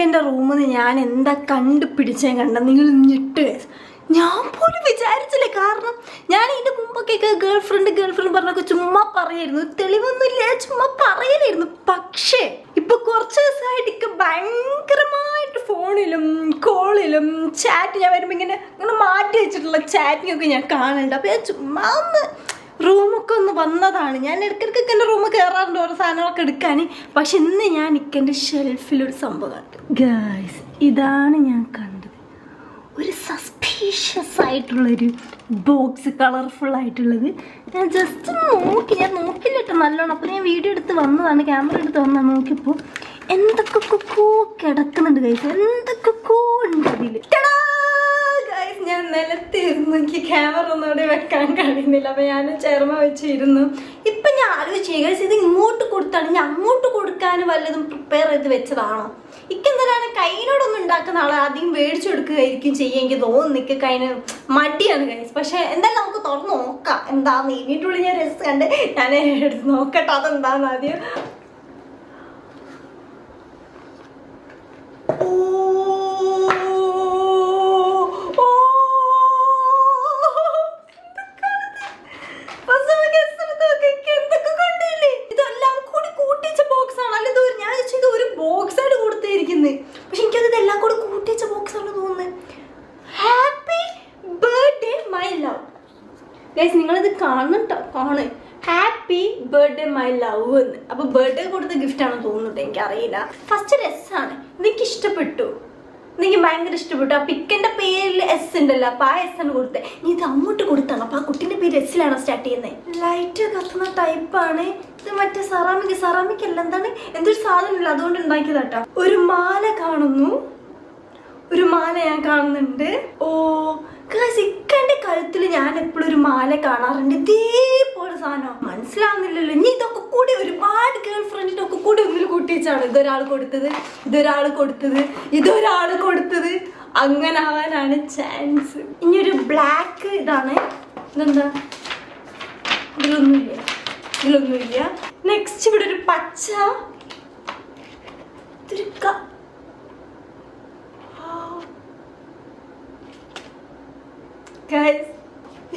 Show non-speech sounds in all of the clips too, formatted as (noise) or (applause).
ഇക്കന്റെ റൂമിൽ നിന്ന് ഞാൻ എന്താ കണ്ടുപിടിച്ചേ കണ്ട നിങ്ങൾ ഞെട്ട്. ഞാൻ പോലും വിചാരിച്ചില്ല. കാരണം ഞാൻ ഇതിന്റെ മുമ്പൊക്കെ ഗേൾ ഫ്രണ്ട് ഗേൾ ഫ്രണ്ട് പറഞ്ഞൊക്കെ ചുമ്മാ പറയായിരുന്നു. തെളിവൊന്നുമില്ല. ചുമ്മാ പറയലായിരുന്നു. പക്ഷേ ഇപ്പൊ കുറച്ച് ദിവസമായിട്ട് ഇക്ക ഭയങ്കരമായിട്ട് ഫോണിലും കോളിലും ചാറ്റ് ഞാൻ വരുമ്പോ ഇങ്ങനെ ഇങ്ങനെ മാറ്റി വെച്ചിട്ടുള്ള ചാറ്റിംഗ് ഒക്കെ ഞാൻ കാണുന്നുണ്ട് അപ്പൊ ഞാൻ ചുമ്മാ ഒന്ന് റൂമൊക്കെ ഒന്ന് വന്നതാണ്. ഞാൻ ഇടയ്ക്കിടയ്ക്ക് എന്റെ റൂമിൽ കയറാറുണ്ട് ഓരോ സാധനങ്ങളൊക്കെ എടുക്കാൻ പക്ഷെ ഇന്ന് ഞാൻ ഇക്കന്റെ ഷെൽഫിലൊരു സംഭവം കണ്ടു. ഗായ്സ് ഇതാണ് ഞാൻ കണ്ടത്. ഒരു സസ്പീഷ്യസ് ആയിട്ടുള്ളൊരു ബോക്സ് കളർഫുൾ ആയിട്ടുള്ളത്. ഞാൻ ജസ്റ്റ് നോക്കി. ഞാൻ നോക്കില്ല കേട്ടോ നല്ലോണം. അപ്പോൾ ഞാൻ വീഡിയോ എടുത്ത് വന്നതാണ്. ക്യാമറ എടുത്ത് വന്നാൽ നോക്കിയപ്പോൾ എന്തൊക്കെ കിടക്കുന്നുണ്ട് ഗൈസ് എന്തൊക്കെ ഉണ്ട് അതിൽ ഞാൻ നിലത്തിരുന്നു. എനിക്ക് ക്യാമറ ഒന്നുകൂടി വെക്കാൻ കഴിയുന്നില്ല. അപ്പം ഞാൻ ചേർമ വെച്ചിരുന്നു. ഇപ്പം ഞാൻ ഗൈസ് ഇത് ഇങ്ങോട്ട് കൊടുത്താണ്. ഞാൻ അങ്ങോട്ട് കൊടുക്കാൻ വല്ലതും പ്രിപ്പയർ ചെയ്ത് വെച്ചതാണോ? ഇക്കെന്തരാണ് കൈനോടൊന്നും ഉണ്ടാക്കുന്ന ആളെ ആദ്യം മേടിച്ചു കൊടുക്കുകയായിരിക്കും ചെയ്യുമെങ്കിൽ തോന്നുന്നു നിക്ക് കൈന് മടിയാണ് കൈസ് പക്ഷേ എന്തായാലും നമുക്ക് തുറന്ന് നോക്കാം. എന്താന്ന്? ഇനിയിട്ടുള്ളിൽ ഞാൻ രസം കണ്ട് ഞാൻ എടുത്ത് നോക്കട്ടെ. അതെന്താന്ന് ആദ്യം ഓ, ഓ. ഫസ്റ്റ് നമുക്ക് guess എടുത്ത് നോക്ക്. ഇക്ക് എന്തൊക്കെ കണ്ടില്ലേ? ഇതെല്ലാം കൂടി കൂട്ടിച്ച box ആണ്. അല്ല, ഇത് ഒരു- ഞാൻ വിചാരിച്ചു ഇത് ഒരു box ആയിട്ട് കൊടുത്തിരിക്കുന്നെ. പക്ഷെ എനിക്കത് ഇതെല്ലാം കൂടി കൂട്ടിച്ച box ആണ് തോന്നുന്നത്. Happy birthday, my love. Guys, കാണുന്നുണ്ടോ കാണ്. ഹാപ്പി ബർത്ത്ഡേ മൈ ലവ് എന്ന്. അപ്പൊ ബർത്ത്ഡേ കൊടുത്ത ഗിഫ്റ്റ് ആണെന്ന് തോന്നുന്നുണ്ട് എനിക്കറിയില്ല. ഫസ്റ്റ് രസാണ്. നിനക്ക് ഇഷ്ടപ്പെട്ടു? എനിക്ക് ഭയങ്കര ഇഷ്ടപ്പെട്ടു? ആ പിക്കന്റെ പേരിൽ എസ് ഉണ്ടല്ലോ അപ്പൊ ആ എസ് ആണ് കൊടുത്തത് നീ ഇത് അങ്ങോട്ട് കൊടുത്താണ്. അപ്പൊ ആ കുട്ടീന്റെ പേര് എസ്സിലാണോ സ്റ്റാർട്ട് ചെയ്യുന്നത് ലൈറ്റ് കത്തുന്ന ടൈപ്പാണ് ഇത് മറ്റേ സെറാമിക് സെറാമിക് അല്ല. എന്താണ്? എന്തൊരു സാധനമില്ല അതുകൊണ്ട് ഉണ്ടാക്കിയതാട്ടോ ഒരു മാല കാണുന്നു. ഒരു മാല ഞാൻ കാണുന്നുണ്ട്. ഓ ഇക്കന്റെ കഴുത്തിൽ ഞാൻ എപ്പോഴും ഒരു മാല കാണാറുണ്ട്. ഇതേപോലെ സാധനം. മനസ്സിലാവുന്നില്ലല്ലോ. ഇനി ഇതൊക്കെ കൂടി ഒരുപാട് ഗേൾ ഫ്രണ്ടിന്റെ ഒക്കെ കൂടി ഒന്നിൽ കൂട്ടിച്ചാണ് ഇതൊരാൾ കൊടുത്തത് ഇതൊരാൾ കൊടുത്തത് ഇതൊരാൾ കൊടുത്തത്. അങ്ങനെ ആവാനാണ് ചാൻസ് ഇനി ഒരു ബ്ലാക്ക് ഇതാണ്. ഇതെന്താ? ഇതിലൊന്നുമില്ല. ഇതിലൊന്നുമില്ല. നെക്സ്റ്റ് ഇവിടെ ഒരു പച്ച. ഇതൊരു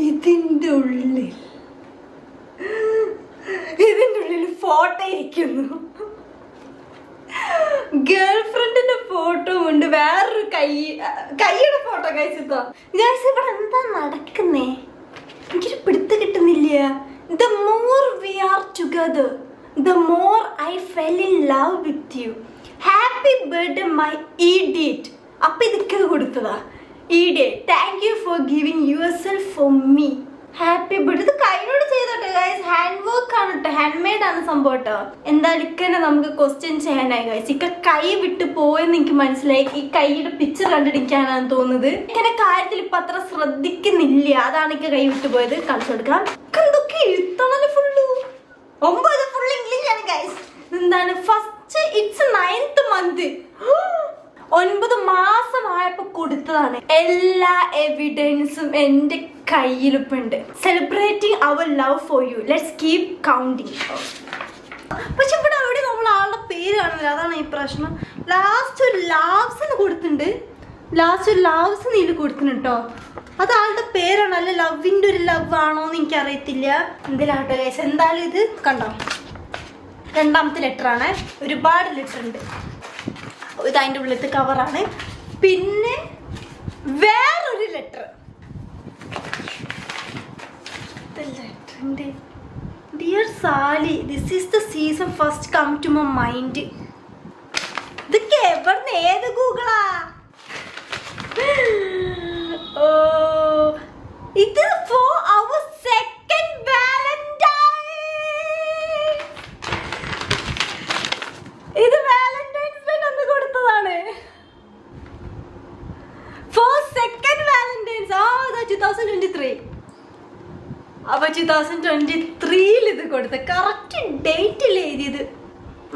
ഇതിന്റെ ഉള്ളിൽ ഇതിന്റെ ഉള്ളിൽ ഫോട്ടോ ഇരിക്കുന്നു. ഗേൾ ഫ്രണ്ടിന്റെ ഫോട്ടോ ഉണ്ട് വേറൊരു കൈ കൈയുടെ ഫോട്ടോ കഴിച്ചിട്ടോ ഗേൾസ് ഇവിടെ എന്താ നടക്കുന്നേ? എനിക്കൊരു പിടുത്ത് കിട്ടുന്നില്ല. The more we are together the more I fell in love with you happy birthday my idiot അപ്പൊ ഇതൊക്കെ കൊടുത്തതാ. Idiot thank you for giving yourself for me happy birthday ഇത് കൈനോട് ചെയ്തോട്ടെ ഗൈസ് ഹാൻഡ് വർക്ക് ആണ് കേട്ടോ ഹാൻഡ് മെയ്ഡ് ആണ് സംഭവം കേട്ടോ എന്തായാലും ഇക്കനെ നമുക്ക് ക്വസ്റ്റ്യൻ ചെയ്യാനായി ഗൈസ് ഇക്ക കൈ വിട്ട് പോയെന്ന് എനിക്ക് മനസ്സിലായി. ഈ കൈയുടെ പിക്ചർ കണ്ടിരിക്കാനാണ് തോന്നുന്നത്. ഇങ്ങനെ കാര്യത്തിൽ ഇപ്പൊ അത്ര ശ്രദ്ധിക്കുന്നില്ല. അതാണ് ഇക്ക കൈ വിട്ട് പോയത്. കളിച്ചു കൊടുക്കാം. എന്തൊക്കെ എഴുത്തണല്ലോ ഫുള്ളു ഒമ്പത് ഫുൾ ഇംഗ്ലീഷ് ആണ് ഗൈസ് എന്താണ് ഫസ്റ്റ് ഇറ്റ്സ് നയൻത് മന്ത് ഒൻപത് മാസമായപ്പോ കൊടുത്തതാണ്. എല്ലാ എവിഡൻസും എന്റെ കയ്യിലിപ്പുണ്ട്. Celebrating our love for you let's keep counting പക്ഷെ ഇവിടെ അവിടെ നമ്മൾ ആളുടെ പേര് കാണുന്നില്ല? അതാണ് ഈ പ്രശ്നം. ലാസ്റ്റ് ഒരു ലാവ്സ് കൊടുത്തിട്ടുണ്ട്. ലാസ്റ്റ് ഒരു ലാവ്സ് നീൽ കൊടുത്തിട്ടുണ്ട് കേട്ടോ അത് ആളുടെ പേരാണ്? അല്ല ലവിന്റെ ഒരു ലവ് ആണോ എന്ന് എനിക്ക് അറിയത്തില്ല എന്തിനാട്ടോ ഗൈസ് എന്തായാലും ഇത് കണ്ടോ? രണ്ടാമത്തെ ലെറ്റർ ആണ്. ഒരുപാട് ലെറ്റർ ഉണ്ട്. ഇത് അതിന്റെ ഉള്ളിലത്തെ കവറാണ് പിന്നെ വേറൊരു letter ലെറ്ററിന്റെ dear Sally this is the season first come to my mind ഇതൊക്കെ എവിടുന്ന്? ഏത് ഗൂഗിളാ ഓ ഇത് തൗസൻഡ് ട്വന്റി ത്രീയിൽ ഇത് കൊടുത്ത കറക്റ്റ് ഡേറ്റിൽ എഴുതിയത്.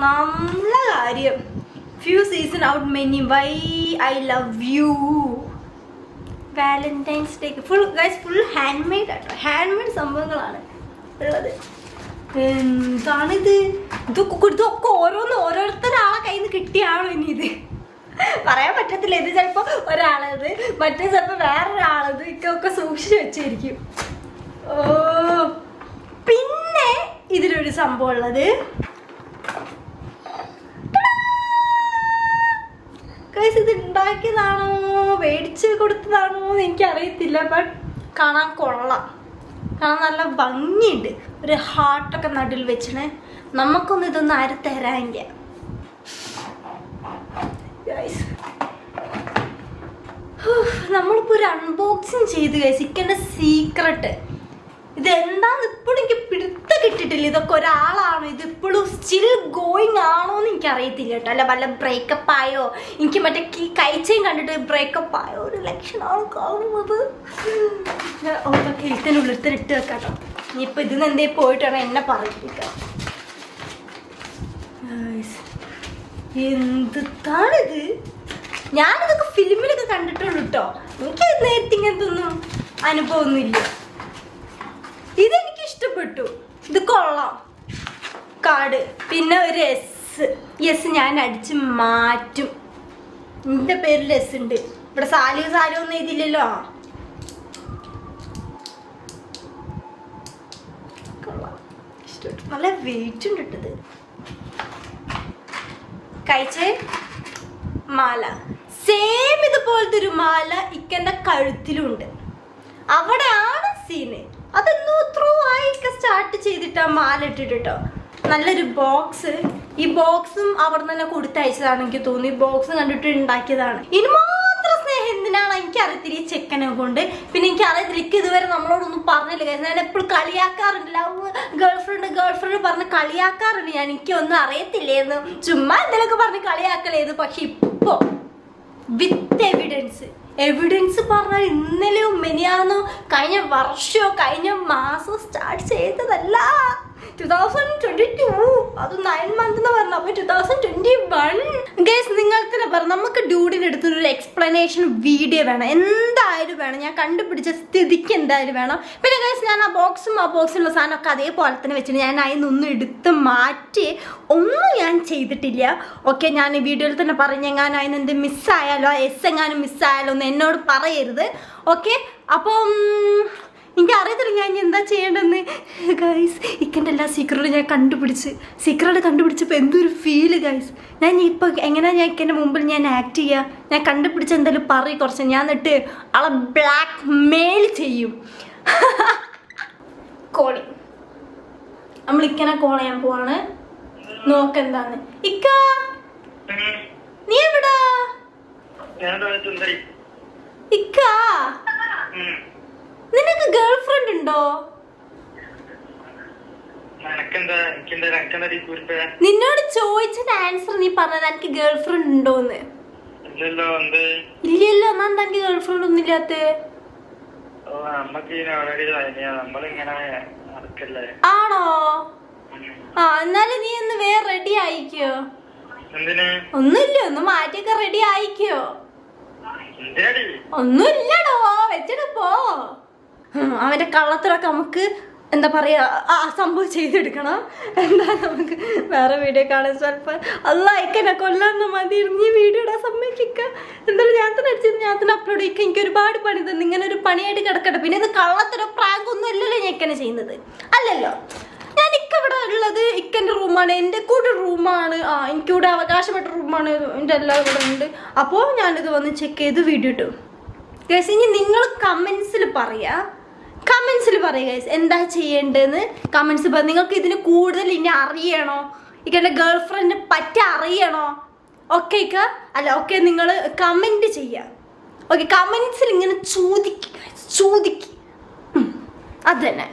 നല്ല കാര്യം. Few season out many why I love you valentine's ഡേക്ക് full guys full hand made ആട്ടോ. ഹാൻഡ് മെയ്ഡ് സംഭവങ്ങളാണ് ഉള്ളത് എന്താണിത്? ഇതൊക്കെ ഇതൊക്കെ ഓരോന്ന് ഓരോരുത്തരാളെ കയ്യിൽ നിന്ന് കിട്ടിയാണോ ഇനി ഇത്? പറയാൻ പറ്റത്തില്ല. ഇത് ചിലപ്പോൾ ഒരാളത് മറ്റേ ചിലപ്പോൾ വേറൊരാളത് ഇക്കൊക്കെ സൂക്ഷിച്ചു വെച്ചിരിക്കും. പിന്നെ ഇതിലൊരു സംഭവം ഉള്ളത്. ഇത് ഉണ്ടാക്കിയതാണോ? മേടിച്ച് കൊടുത്തതാണോ എന്ന് എനിക്കറിയത്തില്ല ബട്ട് കാണാൻ കൊള്ളാം. കാണാൻ നല്ല ഭംഗിയുണ്ട്. ഒരു ഹാർട്ടൊക്കെ നടുവിൽ വെച്ചിന്. നമുക്കൊന്നും ഇതൊന്നും ആരും തരാനില്ല നമ്മളിപ്പോ ഒരു അൺബോക്സിങ് ചെയ്ത് ഇക്കെന്റെ സീക്രട്ട് ഇത് എന്താന്ന് ഇപ്പോഴും എനിക്ക് പിടുത്ത കിട്ടിട്ടില്ല ഇതൊക്കെ ഒരാളാണോ? ഇത് ഇപ്പോഴും സ്റ്റിൽ ഗോയിങ് ആണോ എന്ന് എനിക്ക് അറിയത്തില്ല കേട്ടോ. അല്ല വല്ല ബ്രേക്കപ്പ് ആയോ? എനിക്ക് മറ്റേ ഈ കഴിച്ചയും കണ്ടിട്ട് ബ്രേക്കപ്പ് ആയോ? ഒരു ലക്ഷണമാണ് കാണുന്നത് ഓക്കെ എഴുത്തിനുള്ളിൽ ഇട്ട് വെക്കാം കേട്ടോ. ഇനിയിപ്പോൾ ഇതിന് എന്തേ പോയിട്ടാണ് എന്നെ പറഞ്ഞിരിക്കാം. എന്താണിത് ഞാനിതൊക്കെ ഫിലിമിലൊക്കെ കണ്ടിട്ടുള്ളൂ കേട്ടോ. എനിക്ക് നേരത്തെ ഇങ്ങനത്തെ ഒന്നും അനുഭവമൊന്നുമില്ല. ഇതെനിക്ക് ഇഷ്ടപ്പെട്ടു ഇത് കൊള്ളാം. കാട്. പിന്നെ ഒരു എസ് എസ് ഞാൻ അടിച്ച് മാറ്റും. എന്റെ പേരിൽ എസ് ഉണ്ട്. ഇവിടെ സാലിയോ സാലിയോ ഒന്നും ഇഷ്ടപ്പെട്ടു. നല്ല വെയിറ്റ് ഉണ്ട് ഇട്ടത് കഴിച്ചേ? മാല. സെയിം ഇതുപോലത്തെ ഒരു മാല ഇക്കന്റെ കഴുത്തിലുണ്ട് അവിടെയാണ് സീന് അതെന്നോ ത്രൂ ആയി സ്റ്റാർട്ട് ചെയ്തിട്ട് ആ മാല നല്ലൊരു ബോക്സ് ഈ ബോക്സും അവിടെ തന്നെ കൊടുത്തയച്ചതാണ് എനിക്ക് തോന്നി ബോക്സ് കണ്ടിട്ട് ഉണ്ടാക്കിയതാണ്. ഇനി മാത്രം സ്നേഹം എന്തിനാണ്? എനിക്ക് അറിയത്തില്ല ഈ ചെക്കനെ കൊണ്ട്. പിന്നെ എനിക്ക് അറിയത്തില്ല എനിക്ക് ഇതുവരെ നമ്മളോടൊന്നും പറഞ്ഞില്ല. കാര്യം ഞാൻ എപ്പോഴും കളിയാക്കാറില്ല ഗേൾ ഫ്രണ്ട് ഗേൾ ഫ്രണ്ട് പറഞ്ഞ് കളിയാക്കാറുണ്ട്. ഞാൻ എനിക്കൊന്നും അറിയത്തില്ലേന്ന്. ചുമ്മാ എന്തെങ്കിലുമൊക്കെ പറഞ്ഞ് കളിയാക്കലേത് പക്ഷെ ഇപ്പോ വിത്ത് എവിഡൻസ് എവിഡൻസ് പറഞ്ഞാൽ ഇന്നലെയോ മെനിയാന്നോ കഴിഞ്ഞ വർഷമോ കഴിഞ്ഞ മാസം സ്റ്റാർട്ട് ചെയ്തതല്ല. മന്ത് എന്ന് നിങ്ങൾക്ക് നമുക്ക് ഡ്യൂഡിന്റെ എടുത്തൊരു എക്സ്പ്ലനേഷൻ വീഡിയോ വേണം. എന്തായാലും വേണം. ഞാൻ കണ്ടുപിടിച്ച സ്ഥിതിക്ക് എന്തായാലും വേണം. പിന്നെ ഗൈസ് ഞാൻ ആ ബോക്സും ആ ബോക്സിലുള്ള സാധനമൊക്കെ അതേപോലെ തന്നെ വെച്ചിട്ട് ഞാൻ അതിൽ നിന്നൊന്നും എടുത്ത് മാറ്റി ഒന്നും ഞാൻ ചെയ്തിട്ടില്ല. ഓക്കെ ഞാൻ ഈ വീഡിയോയിൽ തന്നെ പറഞ്ഞെങ്ങാനും അതിന് എന്ത് മിസ്സായാലോ എസ് എങ്ങാനും മിസ്സായാലോ എന്ന് എന്നോട് പറയരുത്. ഓക്കെ അപ്പം എനിക്ക് അറിയത്തില്ല ഞാൻ എന്താ ഗൈസ് ഇക്കന്റെ എല്ലാ സീക്രട്ടും ഞാൻ കണ്ടുപിടിച്ച്. സീക്രട്ട് കണ്ടുപിടിച്ചപ്പോൾ എന്തൊരു ഫീൽ ഗൈസ് ഞാൻ ഇപ്പോൾ എങ്ങനെയാ ഞാൻ ഇക്കന്റെ മുമ്പിൽ ഞാൻ ആക്ട് ചെയ്യുക ഞാൻ കണ്ടുപിടിച്ച എന്തായാലും പറയും കുറച്ച്. ഞാൻ എന്നിട്ട് ആളെ ബ്ലാക്ക് മെയിൽ ചെയ്യും. (laughs) കോളി നമ്മൾ ഇക്കനെ കോൾ ചെയ്യാൻ പോവാണ്. നോക്കെന്താന്ന് ഇക്ക! നീ എവിടാ? ഇക്ക! നിനക്ക് ഗേൾ ഫ്രണ്ട് ഉണ്ടോ? നിന്നോട് ചോദിച്ചത് ആൻസർ നീ പറഞ്ഞത് എനിക്ക് ഗേൾ ഫ്രണ്ട് ഉണ്ടോന്ന്. ഇല്ലല്ലോ എന്നാ തനിക്ക് എനിക്ക് ഗേൾ ഫ്രണ്ട് ഒന്നും ഇല്ലാത്ത? ഓ നമ്മക്ക് ഇതിന് ഓൾറെഡി കഴിഞ്ഞാ നമ്മളിങ്ങനെ നടക്കല്ലേ? ആണോ? ആ എന്നാലും നീ ഒന്ന് വേറെ റെഡി ആയിക്കോ. ഒന്നുമില്ല ഒന്ന് മാറ്റിയൊക്കെ റെഡി ആയിക്കോ. ഒന്നുമില്ലടോ വെച്ചിട്ട് പോ. അവന്റെ കള്ളത്തിലൊക്കെ നമുക്ക് എന്താ പറയാ ആ സംഭവം ചെയ്തെടുക്കണം. എന്താ നമുക്ക് വേറെ വീഡിയോ കാണാൻ സ്വല്പം അല്ല ഐക്കനെ കൊല്ലാന്ന് മതി ഈ വീഡിയോ ഇടാൻ സമ്മതിക്ക എന്തായാലും ഞാൻ തന്നെ അടിച്ചത് ഞാൻ തന്നെ അപ്ലോഡ് ചെയ്യിക്കുക എനിക്ക് ഒരുപാട് പണി തന്നെ ഇങ്ങനെ ഒരു പണിയായിട്ട് കിടക്കട്ടെ. പിന്നെ ഇത് കള്ളത്തിനോ പ്രാങ്ക് ഒന്നും അല്ലല്ലോ ഞാൻ ഇക്കനെ ചെയ്യുന്നത്. അല്ലല്ലോ. ഞാൻ ഇക്കവിടെ ഉള്ളത് ഇക്കന്റെ റൂമാണ് എന്റെ കൂടെ റൂമാണ് ആ എനിക്കിവിടെ അവകാശപ്പെട്ട റൂമാണ് എന്റെ എല്ലാം ഇവിടെ ഉണ്ട്. അപ്പോൾ ഞാനിത് വന്ന് ചെക്ക് ചെയ്ത് വീഡിയോ ഇട്ടു. ഗൈസ് ഇനി നിങ്ങൾ കമൻസിൽ പറയാ കമൻസിൽ പറയുക എന്താ ചെയ്യേണ്ടതെന്ന് കമൻസ് പറ. നിങ്ങൾക്ക് ഇതിന് കൂടുതൽ ഇനി അറിയണോ? ഇക്കന്റെ ഗേൾ ഫ്രണ്ടിനെ പറ്റി അറിയണോ? ഓക്കെ ഇക്ക? അല്ല ഓക്കെ നിങ്ങൾ കമന്റ് ചെയ്യുക ഓക്കെ കമൻസിൽ ഇങ്ങനെ ചോദിക്കുക ചോദിക്കുക അത് തന്നെ